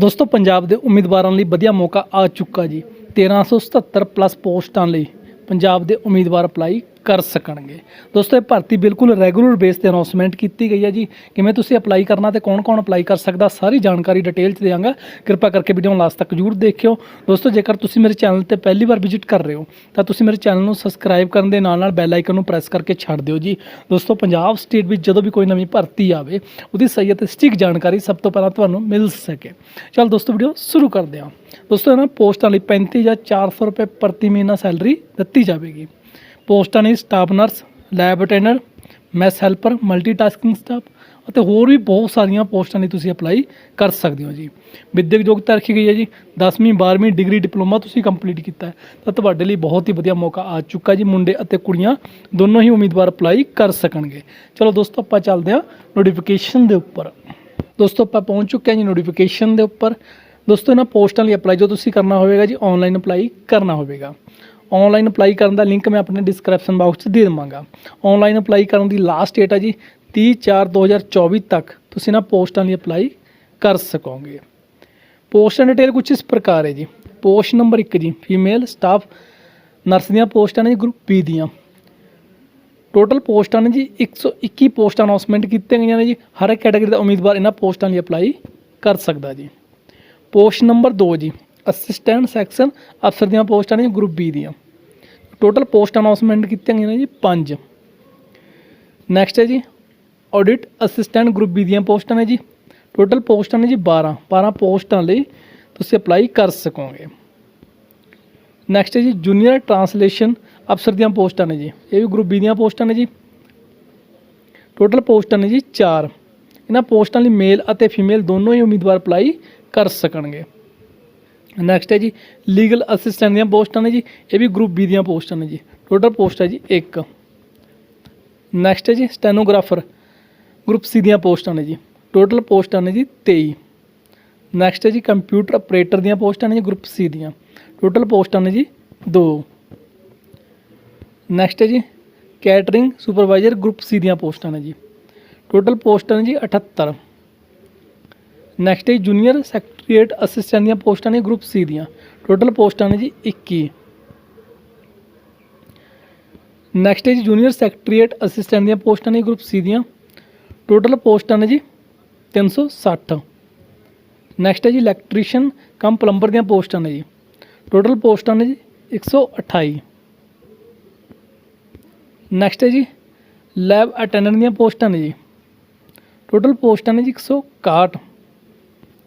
ਦੋਸਤੋ, ਪੰਜਾਬ ਦੇ ਉਮੀਦਵਾਰਾਂ ਲਈ ਵਧੀਆ ਮੌਕਾ ਆ ਚੁੱਕਾ ਜੀ। 1377 ਪਲੱਸ ਪੋਸਟਾਂ ਲਈ ਪੰਜਾਬ ਦੇ ਉਮੀਦਵਾਰ ਅਪਲਾਈ ਕਰ ਸਕਣਗੇ। ਦੋਸਤੋ, ਇਹ ਭਰਤੀ ਬਿਲਕੁਲ ਰੈਗੂਲਰ ਬੇਸ ਤੇ ਅਨਾਉਂਸਮੈਂਟ ਕੀਤੀ ਗਈ ਹੈ ਜੀ। ਕਿਵੇਂ ਤੁਸੀਂ ਅਪਲਾਈ ਕਰਨਾ ਤੇ ਕੌਣ-ਕੌਣ ਅਪਲਾਈ ਕਰ ਸਕਦਾ, ਸਾਰੀ ਜਾਣਕਾਰੀ ਡਿਟੇਲ ਚ ਦਿਆਂਗਾ। ਕਿਰਪਾ ਕਰਕੇ ਵੀਡੀਓ ਨੂੰ ਲਾਸਟ ਤੱਕ ਜਰੂਰ ਦੇਖਿਓ। ਦੋਸਤੋ, ਜੇਕਰ ਤੁਸੀਂ ਮੇਰੇ ਚੈਨਲ ਤੇ ਪਹਿਲੀ ਵਾਰ ਵਿਜ਼ਿਟ ਕਰ ਰਹੇ ਹੋ, ਤਾਂ ਤੁਸੀਂ ਮੇਰੇ ਚੈਨਲ ਨੂੰ ਸਬਸਕ੍ਰਾਈਬ ਕਰਨ ਦੇ ਨਾਲ ਨਾਲ ਬੈਲ ਆਈਕਨ ਨੂੰ ਪ੍ਰੈਸ ਕਰਕੇ ਛੱਡ ਦਿਓ ਜੀ। ਦੋਸਤੋ, ਪੰਜਾਬ ਸਟੇਟ ਵਿੱਚ ਜਦੋਂ ਵੀ ਕੋਈ ਨਵੀਂ ਭਰਤੀ ਆਵੇ, ਉਹਦੀ ਸਹੀ ਅਤੇ ਸਟਿਕ ਜਾਣਕਾਰੀ ਸਭ ਤੋਂ ਪਹਿਲਾਂ ਤੁਹਾਨੂੰ ਮਿਲ ਸਕੇ। ਚਲ ਦੋਸਤੋ ਵੀਡੀਓ ਸ਼ੁਰੂ ਕਰਦੇ ਹਾਂ। ਦੋਸਤੋ, ਇਹਨਾਂ ਪੋਸਟਾਂ ਲਈ 35 ਜਾਂ 400 ਰੁਪਏ ਪ੍ਰਤੀ ਮਹੀਨਾ ਸੈਲਰੀ ਦਿੱਤੀ ਜਾਵੇਗੀ। ਪੋਸਟਾਂ ਨੇ staff nurse, lab attender mess helper, multitasking staff ਅਤੇ ਹੋਰ ਵੀ ਬਹੁਤ ਸਾਰੀਆਂ ਪੋਸਟਾਂ ਲਈ ਤੁਸੀਂ ਅਪਲਾਈ ਕਰ ਸਕਦੇ ਹੋ ਜੀ। ਵਿਦਿਅਕ ਯੋਗਤਾ ਰੱਖੀ ਗਈ ਹੈ ਜੀ। 10ਵੀਂ 12ਵੀਂ ਡਿਗਰੀ ਡਿਪਲੋਮਾ ਤੁਸੀਂ ਕੰਪਲੀਟ ਕੀਤਾ ਹੈ। ਤਾਂ ਤੁਹਾਡੇ ਲਈ ਬਹੁਤ ਹੀ ਵਧੀਆ ਮੌਕਾ ਆ ਚੁੱਕਾ ਜੀ। ਮੁੰਡੇ ਅਤੇ ਕੁੜੀਆਂ ਦੋਨੋਂ ਹੀ ਉਮੀਦਵਾਰ ਅਪਲਾਈ ਕਰ ਸਕਣਗੇ। ਚਲੋ ਦੋਸਤੋ, ਆਪਾਂ ਚੱਲਦੇ ਹਾਂ ਨੋਟੀਫਿਕੇਸ਼ਨ ਦੇ ਉੱਪਰ। ਦੋਸਤੋ, ਆਪਾਂ ਪਹੁੰਚ ਚੁੱਕੇ ਹਾਂ ਜੀ ਨੋਟੀਫਿਕੇਸ਼ਨ ਦੇ ਉੱਪਰ। ਦੋਸਤੋ, ਇਹਨਾਂ ਪੋਸਟਾਂ ਲਈ ਅਪਲਾਈ ਜੋ ਤੁਸੀਂ ਕਰਨਾ ਹੋਵੇਗਾ ਜੀ ਆਨਲਾਈਨ ਅਪਲਾਈ ਕਰਨਾ ਹੋਵੇਗਾ। ਆਨਲਾਈਨ ਅਪਲਾਈ ਕਰਨ ਦਾ ਲਿੰਕ ਮੈਂ ਆਪਣੇ ਡਿਸਕ੍ਰਿਪਸ਼ਨ ਬਾਕਸ 'ਚ ਦੇ ਦੇਵਾਂਗਾ। ਆਨਲਾਈਨ ਅਪਲਾਈ ਕਰਨ ਦੀ ਲਾਸਟ ਡੇਟ ਹੈ ਜੀ 30 4 2024 ਤੱਕ ਤੁਸੀਂ ਇਹਨਾਂ ਪੋਸਟਾਂ ਲਈ ਅਪਲਾਈ ਕਰ ਸਕੋਗੇ। ਪੋਸਟਾਂ ਡਿਟੇਲ ਕੁਝ ਇਸ ਪ੍ਰਕਾਰ ਹੈ ਜੀ। ਪੋਸਟ ਨੰਬਰ 1 ਜੀ ਫੀਮੇਲ ਸਟਾਫ ਨਰਸ ਦੀਆਂ ਪੋਸਟਾਂ ਨੇ ਜੀ ਗਰੁੱਪ ਬੀ ਦੀਆਂ। ਟੋਟਲ ਪੋਸਟਾਂ ਨੇ ਜੀ 121 ਪੋਸਟਾਂ ਅਨਾਉਂਸਮੈਂਟ ਕੀਤੀਆਂ ਗਈਆਂ ਨੇ ਜੀ। ਹਰ ਇੱਕ ਕੈਟਾਗਰੀ ਦਾ ਉਮੀਦਵਾਰ ਇਹਨਾਂ ਪੋਸਟਾਂ ਲਈ ਅਪਲਾਈ ਕਰ ਸਕਦਾ ਜੀ। ਪੋਸਟ ਨੰਬਰ 2 ਜੀ ਅਸਿਸਟੈਂਟ ਸੈਕਸ਼ਨ ਅਫਸਰ ਦੀਆਂ ਪੋਸਟਾਂ ਨੇ ਗਰੁੱਪ ਬੀ ਦੀਆਂ। ਟੋਟਲ ਪੋਸਟ ਅਨਾਉਂਸਮੈਂਟ ਕੀਤੀਆਂ ਗਈਆਂ ਨੇ ਜੀ 5 ਨੈਕਸਟ ਹੈ ਜੀ ਆਡਿਟ ਅਸਿਸਟੈਂਟ ਗਰੁੱਪ ਬੀ ਦੀਆਂ ਪੋਸਟਾਂ ਨੇ ਜੀ। ਟੋਟਲ ਪੋਸਟਾਂ ਨੇ ਜੀ 12 12 ਪੋਸਟਾਂ ਲਈ ਤੁਸੀਂ ਅਪਲਾਈ ਕਰ ਸਕੋਗੇ। ਨੈਕਸਟ ਹੈ ਜੀ ਜੂਨੀਅਰ ਟਰਾਂਸਲੇਸ਼ਨ ਅਫਸਰ ਦੀਆਂ ਪੋਸਟਾਂ ਨੇ ਜੀ। ਇਹ ਵੀ ਗਰੁੱਪ ਬੀ ਦੀਆਂ ਪੋਸਟਾਂ ਨੇ ਜੀ। ਟੋਟਲ ਪੋਸਟਾਂ ਨੇ ਜੀ 4 ਇਹਨਾਂ ਪੋਸਟਾਂ ਲਈ ਮੇਲ ਅਤੇ ਫੀਮੇਲ ਦੋਨੋਂ ਹੀ ਉਮੀਦਵਾਰ ਅਪਲਾਈ ਕਰ ਸਕਣਗੇ। ਨੈਕਸਟ ਹੈ ਜੀ ਲੀਗਲ ਅਸਿਸਟੈਂਟ ਦੀਆਂ ਪੋਸਟਾਂ ਨੇ ਜੀ ਇਹ ਵੀ ਗਰੁੱਪ ਬੀ ਦੀਆਂ ਪੋਸਟਾਂ ਨੇ ਜੀ ਟੋਟਲ ਪੋਸਟ ਹੈ ਜੀ 1 ਨੈਕਸਟ ਹੈ ਜੀ ਸਟੈਨੋਗ੍ਰਾਫਰ ਗਰੁੱਪ ਸੀ ਦੀਆਂ ਪੋਸਟਾਂ ਨੇ ਜੀ ਟੋਟਲ ਪੋਸਟਾਂ ਨੇ ਜੀ 23 ਨੈਕਸਟ ਹੈ ਜੀ ਕੰਪਿਊਟਰ ਆਪਰੇਟਰ ਦੀਆਂ ਪੋਸਟਾਂ ਨੇ ਜੀ ਗਰੁੱਪ ਸੀ ਦੀਆਂ ਟੋਟਲ ਪੋਸਟਾਂ ਨੇ ਜੀ 2 ਨੈਕਸਟ ਹੈ ਜੀ ਕੈਟਰਿੰਗ ਸੁਪਰਵਾਈਜ਼ਰ ਗਰੁੱਪ ਸੀ ਦੀਆਂ ਪੋਸਟਾਂ ਨੇ ਜੀ ਟੋਟਲ ਪੋਸਟਾਂ ਨੇ ਜੀ 78 ਨੈਕਸਟ ਹੈ ਜੂਨੀਅਰ ਸੈਕਟਰੀਏਟ ਅਸਿਸਟੈਂਟ ਦੀਆਂ ਪੋਸਟਾਂ ਨੇ ਗਰੁੱਪ ਸੀ ਦੀਆਂ। ਟੋਟਲ ਪੋਸਟਾਂ ਨੇ ਜੀ 21 ਨੈਕਸਟ ਹੈ ਜੀ ਜੂਨੀਅਰ ਸੈਕਟਰੀਏਟ ਅਸਿਸਟੈਂਟ ਦੀਆਂ ਪੋਸਟਾਂ ਨੇ ਗਰੁੱਪ ਸੀ ਦੀਆਂ। ਟੋਟਲ ਪੋਸਟਾਂ ਨੇ ਜੀ 360 ਨੈਕਸਟ ਹੈ ਜੀ ਇਲੈਕਟ੍ਰੀਸ਼ੀਅਨ ਕਮ ਪਲੰਬਰ ਦੀਆਂ ਪੋਸਟਾਂ ਨੇ ਜੀ। ਟੋਟਲ ਪੋਸਟਾਂ ਨੇ ਜੀ 128 ਨੈਕਸਟ ਹੈ ਜੀ ਲੈਬ ਅਟੈਂਡੈਂਟ ਦੀਆਂ ਪੋਸਟਾਂ ਨੇ ਜੀ। ਟੋਟਲ ਪੋਸਟਾਂ ਨੇ ਜੀ 161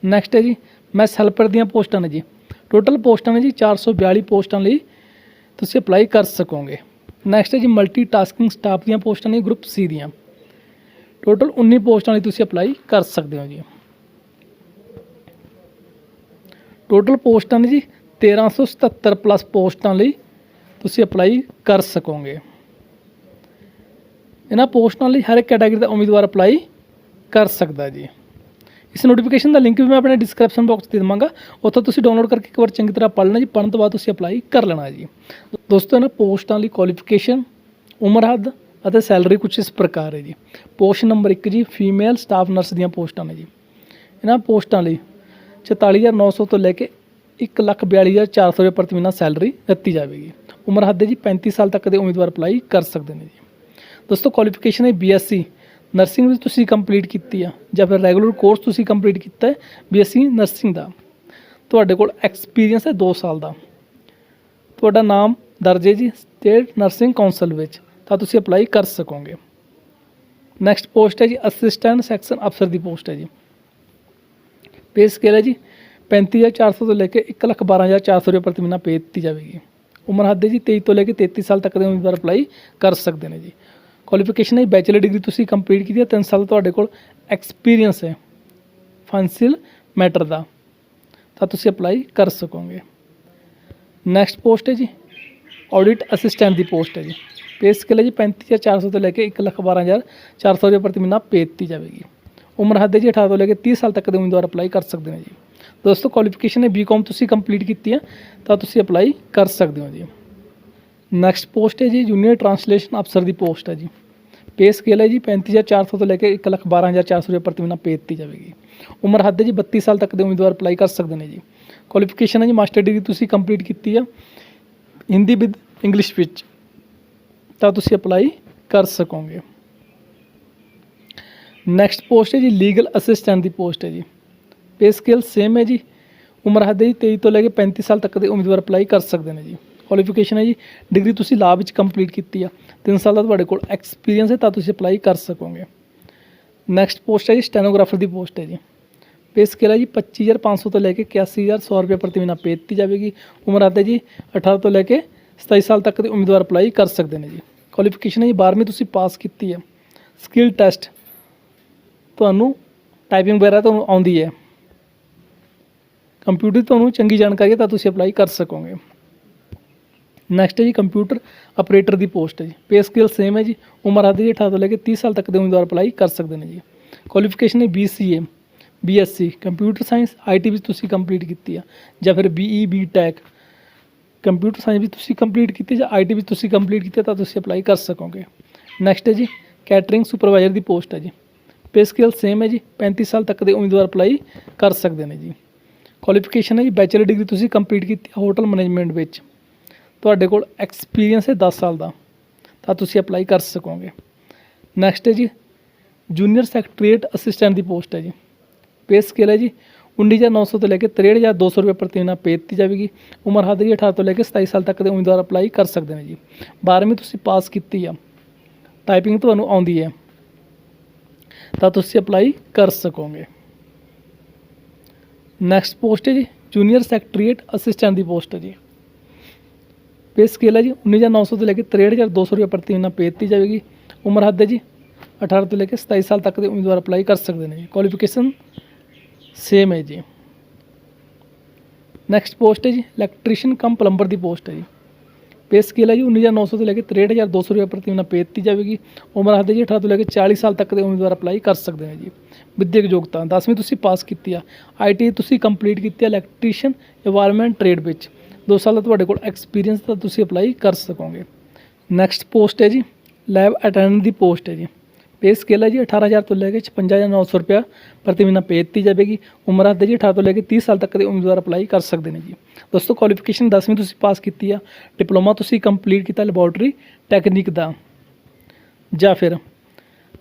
ਨੈਕਸਟ ਹੈ ਜੀ ਮੈਸ ਹੈਲਪਰ ਦੀਆਂ ਪੋਸਟਾਂ ਨੇ ਜੀ। ਟੋਟਲ ਪੋਸਟਾਂ ਨੇ ਜੀ 442 ਪੋਸਟਾਂ ਲਈ ਤੁਸੀਂ ਅਪਲਾਈ ਕਰ ਸਕੋਗੇ। ਨੈਕਸਟ ਹੈ ਜੀ ਮਲਟੀਟਾਸਕਿੰਗ ਸਟਾਫ ਦੀਆਂ ਪੋਸਟਾਂ ਨੇ ਗਰੁੱਪ ਸੀ ਦੀਆਂ। ਟੋਟਲ 19 ਪੋਸਟਾਂ ਲਈ ਤੁਸੀਂ ਅਪਲਾਈ ਕਰ ਸਕਦੇ ਹੋ ਜੀ। ਟੋਟਲ ਪੋਸਟਾਂ ਨੇ ਜੀ 1377 ਪਲੱਸ ਪੋਸਟਾਂ ਲਈ ਤੁਸੀਂ ਅਪਲਾਈ ਕਰ ਸਕੋਗੇ। ਇਹਨਾਂ ਪੋਸਟਾਂ ਲਈ ਹਰ ਇੱਕ ਕੈਟਾਗਰੀ ਦਾ ਉਮੀਦਵਾਰ ਅਪਲਾਈ ਕਰ ਸਕਦਾ ਜੀ। ਇਸ ਨੋਟੀਫਿਕੇਸ਼ਨ ਦਾ ਲਿੰਕ ਵੀ ਮੈਂ ਆਪਣੇ ਡਿਸਕ੍ਰਿਪਸ਼ਨ ਬਾਕਸ 'ਤੇ ਦੇ ਦੇਵਾਂਗਾ। ਉੱਥੋਂ ਤੁਸੀਂ ਡਾਊਨਲੋਡ ਕਰਕੇ ਇੱਕ ਵਾਰ ਚੰਗੀ ਤਰ੍ਹਾਂ ਪੜ੍ਹ ਲੈਣਾ ਜੀ। ਪੜ੍ਹਨ ਤੋਂ ਬਾਅਦ ਤੁਸੀਂ ਅਪਲਾਈ ਕਰ ਲੈਣਾ ਜੀ। ਦੋਸਤੋ, ਇਹਨਾਂ ਪੋਸਟਾਂ ਲਈ ਕੁਆਲੀਫਿਕੇਸ਼ਨ ਉਮਰ ਹੱਦ ਅਤੇ ਸੈਲਰੀ ਕੁਝ ਇਸ ਪ੍ਰਕਾਰ ਹੈ ਜੀ। ਪੋਸਟ ਨੰਬਰ 1 ਜੀ ਫੀਮੇਲ ਸਟਾਫ ਨਰਸ ਦੀਆਂ ਪੋਸਟਾਂ ਨੇ ਜੀ। ਇਹਨਾਂ ਪੋਸਟਾਂ ਲਈ 44900 ਤੋਂ ਲੈ ਕੇ 142400 ਰੁਪਏ ਪ੍ਰਤੀ ਮਹੀਨਾ ਸੈਲਰੀ ਦਿੱਤੀ ਜਾਵੇਗੀ। ਉਮਰ ਹੱਦ ਹੈ ਜੀ 35 ਸਾਲ ਤੱਕ ਦੇ ਉਮੀਦਵਾਰ ਅਪਲਾਈ ਕਰ ਸਕਦੇ ਨੇ ਜੀ। ਦੋਸਤੋ ਕੁਆਲੀਫਿਕੇਸ਼ਨ ਹੈ ਬੀਐਸਸੀ ਨਰਸਿੰਗ ਵਿੱਚ ਤੁਸੀਂ ਕੰਪਲੀਟ ਕੀਤੀ ਆ, ਜਾਂ ਫਿਰ ਰੈਗੂਲਰ ਕੋਰਸ ਤੁਸੀਂ ਕੰਪਲੀਟ ਕੀਤਾ ਹੈ ਬੀਐਸਸੀ ਨਰਸਿੰਗ ਦਾ। ਤੁਹਾਡੇ ਕੋਲ ਐਕਸਪੀਰੀਅੰਸ ਹੈ 2 ਸਾਲ ਦਾ। ਤੁਹਾਡਾ ਨਾਮ ਦਰਜ ਹੈ ਜੀ ਸਟੇਟ ਨਰਸਿੰਗ ਕੌਂਸਲ ਵਿੱਚ, ਤਾਂ ਤੁਸੀਂ ਅਪਲਾਈ ਕਰ ਸਕੋਗੇ। ਨੈਕਸਟ ਪੋਸਟ ਹੈ ਜੀ ਅਸਿਸਟੈਂਟ ਸੈਕਸ਼ਨ ਅਫਸਰ ਦੀ ਪੋਸਟ ਹੈ ਜੀ। ਪੇ ਸਕੇਲ ਹੈ ਜੀ 35400 ਤੋਂ ਲੈ ਕੇ 112400 ਰੁਪਏ ਪ੍ਰਤੀ ਮਹੀਨਾ ਪੇ ਦਿੱਤੀ ਜਾਵੇਗੀ। ਉਮਰ ਹੱਦ ਹੈ ਜੀ 23 ਤੋਂ ਲੈ ਕੇ 33 ਸਾਲ ਤੱਕ ਦੇ ਉਮੀਦਵਾਰ ਅਪਲਾਈ ਕਰ ਸਕਦੇ ਨੇ ਜੀ। ਕੁਆਲੀਫਿਕੇਸ਼ਨ ਹੈ ਬੈਚਲਰ ਡਿਗਰੀ ਤੁਸੀਂ ਕੰਪਲੀਟ ਕੀਤੀ ਹੈ 3 ਸਾਲ ਤੁਹਾਡੇ ਕੋਲ ਐਕਸਪੀਰੀਅੰਸ ਹੈ ਫਾਈਨੈਂਸ਼ੀਅਲ ਮੈਟਰ ਦਾ। ਤਾਂ ਤੁਸੀਂ ਅਪਲਾਈ ਕਰ ਸਕੋਗੇ। ਨੈਕਸਟ ਪੋਸਟ ਹੈ ਜੀ ਆਡਿਟ ਅਸਿਸਟੈਂਟ ਦੀ ਪੋਸਟ ਹੈ ਜੀ। ਪੇ ਸਕੇਲ ਹੈ ਜੀ 35400 ਤੋਂ ਲੈ ਕੇ 112400 ਰੁਪਏ ਪ੍ਰਤੀ ਮਹੀਨਾ ਪੇ ਦਿੱਤੀ ਜਾਵੇਗੀ। ਉਮਰ ਹੱਦ ਹੈ ਜੀ 18 ਤੋਂ ਲੈ ਕੇ 30 ਸਾਲ ਤੱਕ ਦੇ ਉਮੀਦਵਾਰ ਅਪਲਾਈ ਕਰ ਸਕਦੇ ਨੇ ਜੀ। ਦੋਸਤੋ ਕੁਆਲੀਫਿਕੇਸ਼ਨ ਹੈ ਬੀਕਾਮ ਤੁਸੀਂ ਕੰਪਲੀਟ ਕੀਤੀ ਹੈ, ਤਾਂ ਤੁਸੀਂ ਅਪਲਾਈ ਕਰ ਸਕਦੇ ਹੋ ਜੀ। ਨੈਕਸਟ ਪੋਸਟ ਹੈ ਜੀ ਜੂਨੀਅਰ ਟਰਾਂਸਲੇਸ਼ਨ ਅਫਸਰ ਦੀ ਪੋਸਟ ਹੈ ਜੀ। ਪੇ ਸਕੇਲ ਹੈ ਜੀ 35400 ਤੋਂ ਲੈ ਕੇ 112400 ਰੁਪਏ ਪ੍ਰਤੀ ਮਹੀਨਾ ਪੇ ਦਿੱਤੀ ਜਾਵੇਗੀ। ਉਮਰ ਹੱਦ ਹੈ ਜੀ 32 ਸਾਲ ਤੱਕ ਦੇ ਉਮੀਦਵਾਰ ਅਪਲਾਈ ਕਰ ਸਕਦੇ ਨੇ ਜੀ। ਕੁਆਲੀਫਿਕੇਸ਼ਨ ਹੈ ਜੀ ਮਾਸਟਰ ਡਿਗਰੀ ਤੁਸੀਂ ਕੰਪਲੀਟ ਕੀਤੀ ਆ। ਹਿੰਦੀ ਵਿਦ ਇੰਗਲਿਸ਼ ਵਿੱਚ ਤਾਂ ਤੁਸੀਂ ਅਪਲਾਈ ਕਰ ਸਕੋਗੇ। ਨੈਕਸਟ ਪੋਸਟ ਹੈ ਜੀ ਲੀਗਲ ਅਸਿਸਟੈਂਟ ਦੀ ਪੋਸਟ ਹੈ ਜੀ। ਪੇ ਸਕੇਲ ਸੇਮ ਹੈ ਜੀ, ਉਮਰ ਹੱਦ ਹੈ ਜੀ 23 ਤੋਂ ਲੈ ਕੇ 35 ਸਾਲ ਤੱਕ ਦੇ ਉਮੀਦਵਾਰ ਅਪਲਾਈ ਕਰ ਸਕਦੇ ਨੇ ਜੀ। ਕੁਆਲੀਫਿਕੇਸ਼ਨ ਹੈ ਜੀ। ਡਿਗਰੀ ਤੁਸੀਂ ਲਾਅ ਵਿੱਚ ਕੰਪਲੀਟ ਕੀਤੀ ਆ। 3 ਸਾਲ ਦਾ ਤੁਹਾਡੇ ਕੋਲ ਐਕਸਪੀਰੀਅੰਸ ਹੈ ਤਾਂ ਤੁਸੀਂ ਅਪਲਾਈ ਕਰ ਸਕੋਗੇ। ਨੈਕਸਟ ਪੋਸਟ ਹੈ ਜੀ ਸਟੈਨੋਗ੍ਰਾਫਰ ਦੀ ਪੋਸਟ ਹੈ ਜੀ। ਪੇ ਸਕੇਲ ਹੈ ਜੀ 25500 ਤੋਂ ਲੈ ਕੇ 81100 ਰੁਪਏ ਪ੍ਰਤੀ ਮਹੀਨਾ ਪੇ ਦਿੱਤੀ ਜਾਵੇਗੀ। ਉਮਰ ਹੱਦ ਹੈ ਜੀ 18 ਤੋਂ ਲੈ ਕੇ 27 ਸਾਲ ਤੱਕ ਦੇ ਉਮੀਦਵਾਰ ਅਪਲਾਈ ਕਰ ਸਕਦੇ ਨੇ ਜੀ। ਕੁਆਲੀਫਿਕੇਸ਼ਨ ਹੈ ਜੀ 12ਵੀਂ ਤੁਸੀਂ ਪਾਸ ਕੀਤੀ ਹੈ। ਸਕਿੱਲ ਟੈਸਟ ਤੁਹਾਨੂੰ ਟਾਈਪਿੰਗ ਵਗੈਰਾ ਤੁਹਾਨੂੰ ਆਉਂਦੀ ਹੈ। ਕੰਪਿਊਟਰ ਤੁਹਾਨੂੰ ਚੰਗੀ ਜਾਣਕਾਰੀ ਹੈ ਤਾਂ ਤੁਸੀਂ ਅਪਲਾਈ ਕਰ ਸਕੋਗੇ। ਨੈਕਸਟ ਹੈ ਜੀ ਕੰਪਿਊਟਰ ਆਪਰੇਟਰ ਦੀ ਪੋਸਟ ਹੈ ਜੀ। ਪੇ ਸਕੇਲ ਸੇਮ ਹੈ ਜੀ। ਉਮਰ ਹੱਦ ਜੀ 18 ਤੋਂ ਲੈ ਕੇ 30 ਸਾਲ ਤੱਕ ਦੇ ਉਮੀਦਵਾਰ ਅਪਲਾਈ ਕਰ ਸਕਦੇ ਨੇ ਜੀ। ਕੁਆਲੀਫਿਕੇਸ਼ਨ ਹੈ BCA BSc computer science IT ਵਿੱਚ ਤੁਸੀਂ ਕੰਪਲੀਟ ਕੀਤੀ ਆ। ਜਾਂ ਫਿਰ BE BTech ਕੰਪਿਊਟਰ ਸਾਇੰਸ ਵਿੱਚ ਤੁਸੀਂ ਕੰਪਲੀਟ ਕੀਤੀ ਜਾਂ IT ਵਿੱਚ ਤੁਸੀਂ ਕੰਪਲੀਟ ਕੀਤੀ ਤਾਂ ਤੁਸੀਂ ਅਪਲਾਈ ਕਰ ਸਕੋਗੇ। ਨੈਕਸਟ ਹੈ ਜੀ ਕੈਟਰਿੰਗ ਸੁਪਰਵਾਈਜ਼ਰ ਦੀ ਪੋਸਟ ਹੈ ਜੀ। ਪੇ ਸਕੇਲ ਸੇਮ ਹੈ ਜੀ। 35 ਸਾਲ ਤੱਕ ਦੇ ਉਮੀਦਵਾਰ ਅਪਲਾਈ ਕਰ ਸਕਦੇ ਨੇ ਜੀ। ਕੁਆਲੀਫਿਕੇਸ਼ਨ ਹੈ ਜੀ। ਬੈਚਲਰ ਡਿਗਰੀ ਤੁਸੀਂ ਕੰਪਲੀਟ ਕੀਤੀ ਹੋਟਲ ਮੈਨੇਜਮੈਂਟ ਵਿੱਚ। ਤੁਹਾਡੇ ਕੋਲ ਐਕਸਪੀਰੀਅੰਸ ਹੈ 10 ਸਾਲ ਦਾ, ਤਾਂ ਤੁਸੀਂ ਅਪਲਾਈ ਕਰ ਸਕੋਗੇ। ਨੈਕਸਟ ਹੈ ਜੀ ਜੂਨੀਅਰ ਸੈਕਟਰੀਏਟ ਅਸਿਸਟੈਂਟ ਦੀ ਪੋਸਟ ਹੈ ਜੀ। ਪੇ ਸਕੇਲ ਹੈ ਜੀ 19900 ਤੋਂ ਲੈ ਕੇ 63200 ਰੁਪਏ ਪ੍ਰਤੀ ਮਹੀਨਾ ਪੇ ਦਿੱਤੀ ਜਾਵੇਗੀ। ਉਮਰ ਹੱਦ ਜੀ 18 ਤੋਂ ਲੈ ਕੇ 27 ਸਾਲ ਤੱਕ ਦੇ ਉਮੀਦਵਾਰ ਅਪਲਾਈ ਕਰ ਸਕਦੇ ਨੇ ਜੀ। 12ਵੀਂ ਤੁਸੀਂ ਪਾਸ ਕੀਤੀ ਆ ਟਾਈਪਿੰਗ ਤੁਹਾਨੂੰ ਆਉਂਦੀ ਹੈ, ਤਾਂ ਤੁਸੀਂ ਅਪਲਾਈ ਕਰ ਸਕੋਗੇ। ਨੈਕਸਟ ਪੋਸਟ ਹੈ ਜੀ ਜੂਨੀਅਰ ਸੈਕਟਰੀਏਟ ਅਸਿਸਟੈਂਟ ਦੀ ਪੋਸਟ ਹੈ ਜੀ। पे स्केल है जी उन्नीस हज़ार नौ सौ से लेकर तिरसठ हज़ार दो सौ रुपये प्रति महीना पे ਦਿੱਤੀ ਜਾਵੇਗੀ। ਉਮਰ ਹੱਦ ਹੈ ਜੀ 18 ਤੋਂ ਲੈ ਕੇ 27 ਸਾਲ ਤੱਕ ਦੇ ਉਮੀਦਵਾਰ ਅਪਲਾਈ ਕਰ ਸਕਦੇ ਨੇ ਜੀ। ਕੁਆਲੀਫਿਕੇਸ਼ਨ ਸੇਮ ਹੈ ਜੀ। ਨੈਕਸਟ ਪੋਸਟ ਹੈ ਜੀ ਇਲੈਕਟ੍ਰੀਸ਼ੀਅਨ ਕਮ ਪਲੰਬਰ ਦੀ ਪੋਸਟ ਹੈ ਜੀ। ਪੇ ਸਕੇਲ ਹੈ ਜੀ 19900 ਤੋਂ ਲੈ ਕੇ 63200 ਰੁਪਏ ਪ੍ਰਤੀ ਮਹੀਨਾ ਪੇ ਦਿੱਤੀ ਜਾਵੇਗੀ। ਉਮਰ ਹੱਦ ਹੈ ਜੀ 18 ਤੋਂ ਲੈ ਕੇ 40 ਸਾਲ ਤੱਕ ਦੇ ਉਮੀਦਵਾਰ ਅਪਲਾਈ ਕਰ ਸਕਦੇ ਨੇ ਜੀ। ਵਿਦਿਅਕ ਯੋਗਤਾ 10ਵੀਂ ਤੁਸੀਂ ਪਾਸ ਕੀਤੀ ਆ। ਆਈਟੀ ਤੁਸੀਂ ਕੰਪਲੀਟ ਕੀਤੀ ਆ ਇਲੈਕਟ੍ਰੀਸ਼ੀਅਨ এনवायरमेंट ਟ੍ਰੇਡ ਵਿੱਚ। 2 ਸਾਲ ਦਾ ਤੁਹਾਡੇ ਕੋਲ ਐਕਸਪੀਰੀਅੰਸ ਤਾਂ ਤੁਸੀਂ ਅਪਲਾਈ ਕਰ ਸਕੋਗੇ। ਨੈਕਸਟ ਪੋਸਟ ਹੈ ਜੀ ਲੈਬ ਅਟੈਂਡੈਂਟ ਦੀ ਪੋਸਟ ਹੈ ਜੀ। ਪੇ ਸਕੇਲ ਹੈ ਜੀ 18000 ਤੋਂ ਲੈ ਕੇ 55900 ਰੁਪਇਆ ਪ੍ਰਤੀ ਮਹੀਨਾ ਪੇ ਦਿੱਤੀ ਜਾਵੇਗੀ। ਉਮਰ ਹੱਦ ਹੈ ਜੀ 18 ਤੋਂ ਲੈ ਕੇ 30 ਸਾਲ ਤੱਕ ਦੇ ਉਮੀਦਵਾਰ ਅਪਲਾਈ ਕਰ ਸਕਦੇ ਨੇ ਜੀ। ਦੋਸਤੋ ਕੁਆਲੀਫਿਕੇਸ਼ਨ 10ਵੀਂ ਤੁਸੀਂ ਪਾਸ ਕੀਤੀ ਆ। ਡਿਪਲੋਮਾ ਤੁਸੀਂ ਕੰਪਲੀਟ ਕੀਤਾ ਲੈਬੋਰਟਰੀ ਟੈਕਨੀਕ ਦਾ। ਜਾਂ ਫਿਰ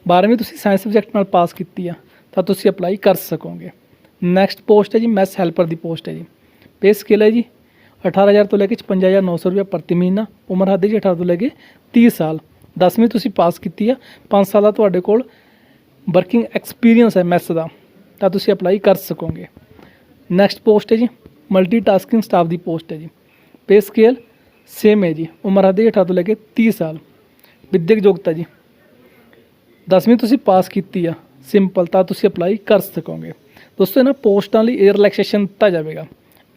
12ਵੀਂ ਤੁਸੀਂ ਸਾਇੰਸ ਸਬਜੈਕਟ ਨਾਲ ਪਾਸ ਕੀਤੀ ਆ, ਤਾਂ ਤੁਸੀਂ ਅਪਲਾਈ ਕਰ ਸਕੋਗੇ। ਨੈਕਸਟ ਪੋਸਟ ਹੈ ਜੀ ਮੈਸ ਹੈਲਪਰ ਦੀ ਪੋਸਟ ਹੈ ਜੀ। ਪੇ ਸਕੇਲ ਹੈ ਜੀ 18000 ਤੋਂ ਲੈ ਕੇ 55900 ਰੁਪਏ ਪ੍ਰਤੀ ਮਹੀਨਾ, ਉਮਰ ਹੱਦ ਜੀ 18 ਤੋਂ ਲੈ ਕੇ 30 ਸਾਲ। 10ਵੀਂ ਤੁਸੀਂ ਪਾਸ ਕੀਤੀ ਆ 5 ਸਾਲ ਦਾ ਤੁਹਾਡੇ ਕੋਲ ਵਰਕਿੰਗ ਐਕਸਪੀਰੀਅੰਸ ਹੈ ਮੈਸ ਦਾ, ਤਾਂ ਤੁਸੀਂ ਅਪਲਾਈ ਕਰ ਸਕੋਗੇ। ਨੈਕਸਟ ਪੋਸਟ ਹੈ ਜੀ ਮਲਟੀਟਾਸਕਿੰਗ ਸਟਾਫ ਦੀ ਪੋਸਟ ਹੈ ਜੀ। ਪੇ ਸਕੇਲ ਸੇਮ ਹੈ ਜੀ, ਉਮਰ ਹੱਦ ਹੈ 18 ਤੋਂ ਲੈ ਕੇ 30 ਸਾਲ। ਵਿਦਿਅਕ ਯੋਗਤਾ ਜੀ। 10ਵੀਂ ਤੁਸੀਂ ਪਾਸ ਕੀਤੀ ਆ ਸਿੰਪਲ ਤਾਂ ਤੁਸੀਂ ਅਪਲਾਈ ਕਰ ਸਕੋਗੇ। ਦੋਸਤੋ ਇਹਨਾਂ ਪੋਸਟਾਂ ਲਈ ਏਅਰ ਰਿਲੈਕਸੇਸ਼ਨ ਦਿੱਤਾ ਜਾਵੇਗਾ।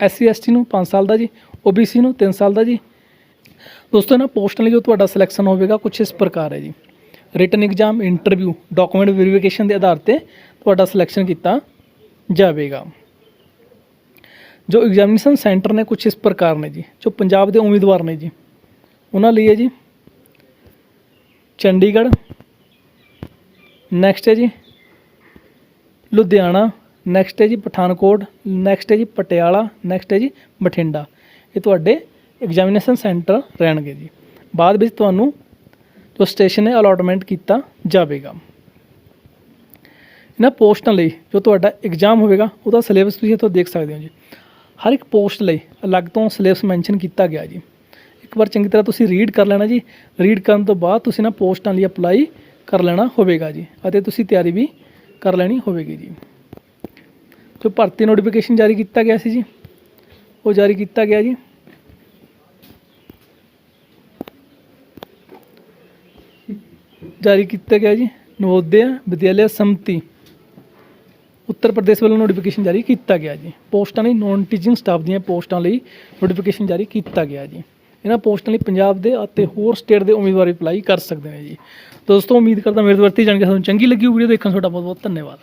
ਐਸਸੀ ਐਸਟੀ ਨੂੰ 5 ਸਾਲ ਦਾ ਜੀ, ਓਬੀਸੀ ਨੂੰ 3 ਸਾਲ ਦਾ ਜੀ। ਦੋਸਤੋ ਇਹਨਾਂ ਪੋਸਟਾਂ ਲਈ ਜੋ ਤੁਹਾਡਾ ਸਿਲੈਕਸ਼ਨ ਹੋਵੇਗਾ ਕੁਝ ਇਸ ਪ੍ਰਕਾਰ ਹੈ ਜੀ। Written exam interview document verification ਦੇ ਆਧਾਰ ਤੇ ਤੁਹਾਡਾ ਸਿਲੈਕਸ਼ਨ ਕੀਤਾ ਜਾਵੇਗਾ। ਜੋ ਐਗਜ਼ਾਮੀਨੇਸ਼ਨ ਸੈਂਟਰ ਨੇ ਕੁਝ ਇਸ ਪ੍ਰਕਾਰ ਨੇ ਜੀ, ਜੋ ਪੰਜਾਬ ਦੇ ਉਮੀਦਵਾਰ ਨੇ ਜੀ। ਉਹਨਾਂ ਲਈ ਹੈ ਜੀ, ਚੰਡੀਗੜ੍ਹ। ਨੈਕਸਟ ਹੈ ਜੀ, ਲੁਧਿਆਣਾ। ਨੈਕਸਟ ਹੈ ਜੀ ਪਠਾਨਕੋਟ ਨੈਕਸਟ ਹੈ ਜੀ ਪਟਿਆਲਾ ਨੈਕਸਟ ਹੈ ਜੀ ਬਠਿੰਡਾ। ਇਹ ਤੁਹਾਡੇ ਐਗਜ਼ਾਮੀਨੇਸ਼ਨ ਸੈਂਟਰ ਰਹਿਣਗੇ ਜੀ। ਬਾਅਦ ਵਿੱਚ ਤੁਹਾਨੂੰ ਜੋ ਸਟੇਸ਼ਨ ਹੈ ਅਲਾਟਮੈਂਟ ਕੀਤਾ ਜਾਵੇਗਾ। ਇਹਨਾਂ ਪੋਸਟਾਂ ਲਈ ਜੋ ਤੁਹਾਡਾ ਐਗਜ਼ਾਮ ਹੋਵੇਗਾ, ਉਹਦਾ ਸਿਲੇਬਸ ਤੁਸੀਂ ਇੱਥੋਂ ਦੇਖ ਸਕਦੇ ਹੋ ਜੀ। ਹਰ ਇੱਕ ਪੋਸਟ ਲਈ ਅਲੱਗ ਤੋਂ ਸਿਲੇਬਸ ਮੈਂਸ਼ਨ ਕੀਤਾ ਗਿਆ ਜੀ। ਇੱਕ ਵਾਰ ਚੰਗੀ ਤਰ੍ਹਾਂ ਤੁਸੀਂ ਰੀਡ ਕਰ ਲੈਣਾ ਜੀ। ਰੀਡ ਕਰਨ ਤੋਂ ਬਾਅਦ ਤੁਸੀਂ ਨਾ ਪੋਸਟਾਂ ਲਈ ਅਪਲਾਈ ਕਰ ਲੈਣਾ ਹੋਵੇਗਾ ਜੀ। ਅਤੇ ਤੁਸੀਂ ਤਿਆਰੀ ਵੀ ਕਰ ਲੈਣੀ ਹੋਵੇਗੀ ਜੀ। ਜੋ ਭਰਤੀ ਨੋਟੀਫਿਕੇਸ਼ਨ ਜਾਰੀ ਕੀਤਾ ਗਿਆ ਸੀ ਜੀ, ਉਹ ਜਾਰੀ ਕੀਤਾ ਗਿਆ ਜੀ। ਜਾਰੀ ਕੀਤਾ ਗਿਆ ਜੀ। ਨਵੋਦਿਆ, ਵਿਦਿਆਲਿਆ, ਸਮਤੀ। ਉੱਤਰ ਪ੍ਰਦੇਸ਼ ਵੱਲੋਂ ਨੋਟੀਫਿਕੇਸ਼ਨ ਜਾਰੀ ਕੀਤਾ ਗਿਆ ਜੀ। ਪੋਸਟਾਂ ਲਈ ਨੌਨ ਟੀਚਿੰਗ ਸਟਾਫ ਦੀਆਂ ਪੋਸਟਾਂ ਲਈ ਨੋਟੀਫਿਕੇਸ਼ਨ ਜਾਰੀ ਕੀਤਾ ਗਿਆ ਜੀ। ਇਹਨਾਂ ਪੋਸਟਾਂ ਲਈ ਪੰਜਾਬ ਦੇ ਅਤੇ ਹੋਰ ਸਟੇਟ ਦੇ ਉਮੀਦਵਾਰ ਅਪਲਾਈ ਕਰ ਸਕਦੇ ਨੇ ਜੀ। ਦੋਸਤੋ, ਉਮੀਦ ਕਰਦਾ ਮੇਰੇ ਤੋਂ ਵਰਤੀ ਜਾਣਕਾਰੀ ਤੁਹਾਨੂੰ ਚੰਗੀ ਲੱਗੀ ਵੀਡੀਓ ਦੇਖਣ ਤੁਹਾਡਾ ਬਹੁਤ ਬਹੁਤ ਧੰਨਵਾਦ।